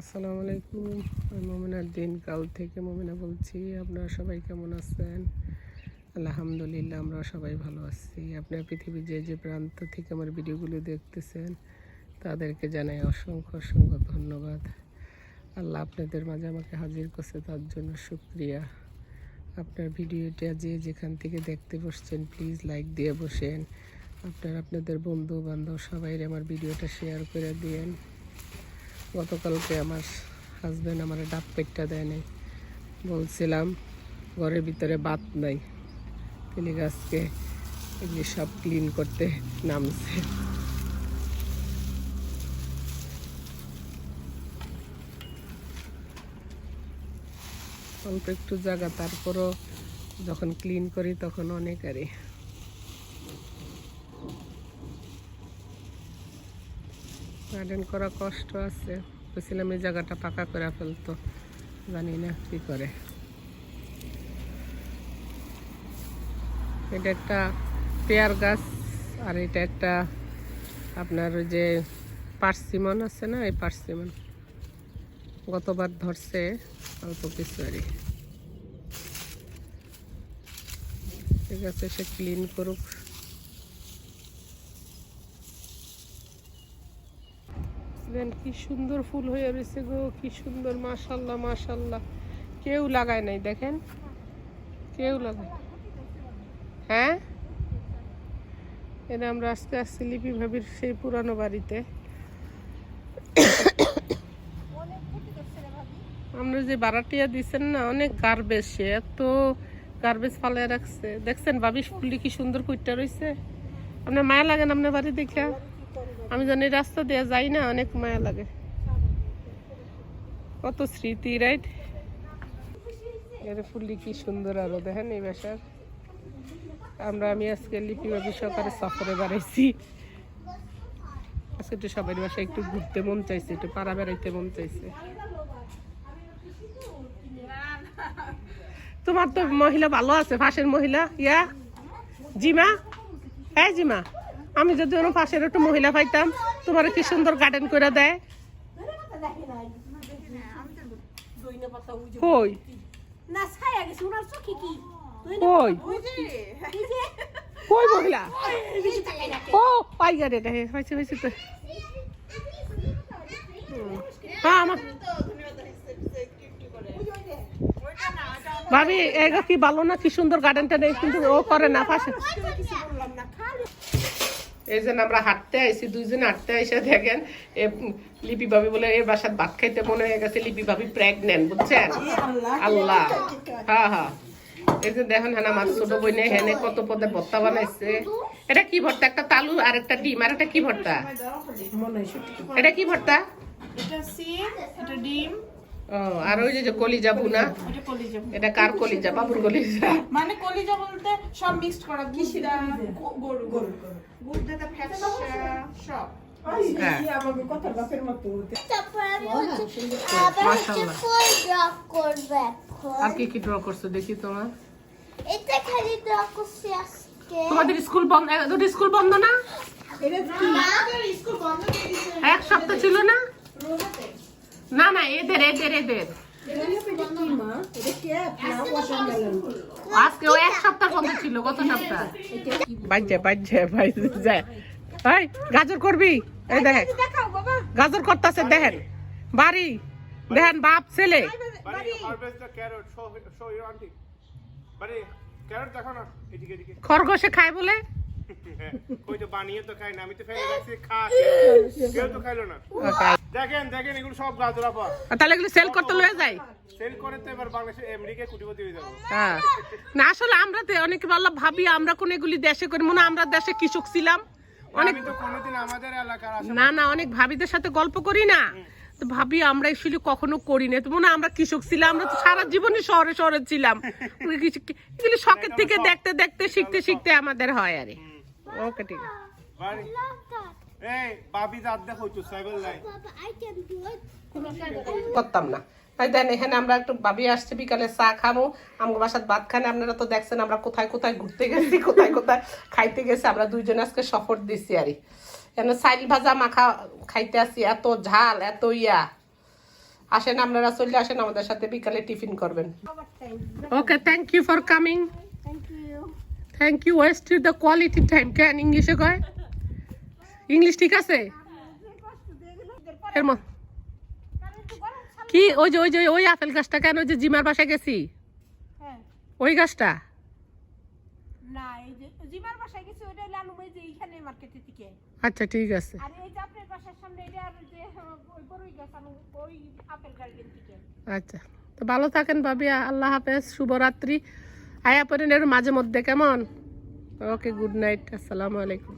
আসসালামু আলাইকুম, আমি মমিনার দিন কাল থেকে মমিনা বলছি, আপনারা সবাই কেমন আছেন? আলহামদুলিল্লাহ, আমরা সবাই ভালো আছি। আপনার পৃথিবীর যে যে প্রান্ত থেকে আমার ভিডিওগুলো দেখতেছেন, তাদেরকে জানাই অসংখ্য অসংখ্য ধন্যবাদ। আল্লাহ আপনাদের মাঝে আমাকে হাজির করছে, তার জন্য শুক্রিয়া। আপনার ভিডিওটা যে যেখান থেকে দেখতে বসছেন, প্লিজ লাইক দিয়ে বসেন। আপনার আপনাদের বন্ধু বান্ধব সবাই আমার ভিডিওটা শেয়ার করে দিয়েন। গতকালকে আমার হাজব্যান্ড আমার ডাব পেটটা দেয় নাই। বলছিলাম, ঘরের ভিতরে বাত নাই। তিনি গাছকে এগুলি সব ক্লিন করতে নামছে। অল্প একটু জায়গা, তারপরও যখন ক্লিন করি তখন অনেক আরে গার্ডেন করা কষ্ট আছে। বলছিলাম এই জায়গাটা পাকা করে ফেলতো। জানি না কি করে। এটা একটা পেয়ার গাছ আর এটা একটা আপনার ওই যে পার্সিমন আছে না, এই পার্সিমন। গতবার ধরছে অল্প কিছু আর। ঠিক আছে সে ক্লিন করুক। দেখেন কি সুন্দর ফুল হয়ে রয়েছে গো, কি সুন্দর, মাশাল্লাহ মাশাল্লাহ। কেউ লাগায় নাই, দেখেন। কেউ লাগায় হ্যাঁ? এটা আমরা আজকে আসছি লিপি ভাবির সেই পুরানো বাড়িতে। আমরা যে বারাটিয়া দিচ্ছেন না, অনেক গার্বেজ সে এত গার্বেজ ফালে রাখছে। দেখছেন, ভাবি ফুলটি কি সুন্দর কুইটটা রয়েছে আপনার মায়া লাগেন আপনার বাড়ি দেখা? আমি জানি রাস্তা দিয়ে যাই না, অনেক মায়া লাগে। কত স্মৃতি রাইট এর কি সুন্দর আরও দেখেন এই বাসার। আমরা, আমি আজকে লিপি বাবি সহকারে সফরে বেড়াইছি। আজকে একটু সবাই বাসায় একটু ঘুরতে মন চাইছে, একটু পাড়া বেড়াইতে মন চাইছে। তোমার তো মহিলা ভালো আছে, ফাঁসের মহিলা, ইয়া? জিমা? হ্যাঁ জিমা? আমি যদি কোনো পাশের একটু মহিলা পাইতাম, তোমার কি সুন্দর গার্ডেন করে দেয়? মহিলা? ও পাই তো। হ্যাঁ আমার ভাবি, এগা কি ভালো না, কি সুন্দর গার্ডেনটা নেই, কিন্তু ও করে না, পাশে কিছু বললাম না খালি এই জন্য আমরা হাঁটতে আইছি দুইজন হাঁটতে আইসে দেখেন এ লিপি ভাবি বলে এর বাসার ভাত খাইতে মনে হয়ে গেছে লিপি ভাবি প্রেগনেন্ট বুঝছেন? আল্লাহ হ্যাঁ হ্যাঁ। এই যে দেখেন হ্যাঁ আমার ছোট বোনে হেনে কত পদে ভর্তা বানাইছে। এটা কি ভর্তা? একটা তালু আর একটা ডিম আর একটা কি ভর্তা? এটা কি ভর্তা? এটা সিম এটা ডিম আর ওই যে যে কলিজা বুনা এটা কার কলিজা? বাবুর কলিজা। মানে কলিজা বলতে সব মিক্সড করা কিসিরা গরু গরু ফ্যাপসা সব। আর কি কি ড্র করছ দেখি তোমার। এটা খালি ড্র করছি আজকে। তোমাদের স্কুল বন্ধ দুটো স্কুল বন্ধ না? এক সপ্তাহ ছিল না? না না এদের এদের এদের আজকে ও এক সপ্তাহ বন্ধ ছিল গত সপ্তাহ বাজছে বাজছে বাজছে এই গাজর করবি এই দেখেন গাজর করতেছে দেখেন বাড়ি দেখেন বাপ ছেলে খরগোশে খায় বলে কই তো বানিয়ে তো খাই না আমি তো ফেলে রাখছি খা কেউ তো খাইলো না। দেখেন দেখেন এগুলো সব গাজর আপা তাহলে এগুলো সেল করতে লয়ে যায়। সেল করে তো এবার বাংলাদেশে আমেরিকায় কোটিপতি হয়ে যাব। হ্যাঁ। না আসলে আমরা তো অনেকে বললাম ভাবি আমরা কোন এগুলি দেশে করি মনে আমরা দেশে কৃষক ছিলাম। অনেক কোনোদিন আমাদের এলাকার না না অনেক ভাবিদের সাথে গল্প করি না। তো ভাবি আমরা আসলে কখনো করি না। তো মনে হয় আমরা কৃষক ছিলাম আমরা তো সারা জীবনই শহরে শহরে ছিলাম। এগুলি শখের থেকে দেখতে দেখতে শিখতে শিখতে আমাদের হয় আরে। ওকে ঠিক আছে। এই বাবি দাঁত দেখো তো সাইকেল লাই করতাম না। তাই দেন এখানে আমরা একটু ভাবি আসছে বিকালে চা খামো আমার বাসার ভাত খানে আপনারা তো দেখছেন আমরা কোথায় কোথায় ঘুরতে গেছি কোথায় কোথায় খাইতে গেছি আমরা দুইজন আজকে সফর দিছি আরে কেন সাইল ভাজা মাখা খাইতে আসি এত ঝাল এত ইয়া। আসেন আপনারা চলে আসেন আমাদের সাথে বিকালে টিফিন করবেন। Okay thank you for coming thank you waste the quality time কেন ইংলিশে কয়? ইংলিশ ঠিক আছে? এর কি ওই যে ওই যে ওই আপেল গাছটা কেন ওই যে জিমার বাসায় গেছি? হ্যাঁ। ওই গাছটা? আচ্ছা ঠিক আছে। আচ্ছা। তো ভালো থাকেন ভাবি আল্লাহ হাফেজ শুভরাত্রি। আয়া পরেন এর মাঝে মধ্যে কেমন? ওকে গুড নাইট আসসালামু আলাইকুম।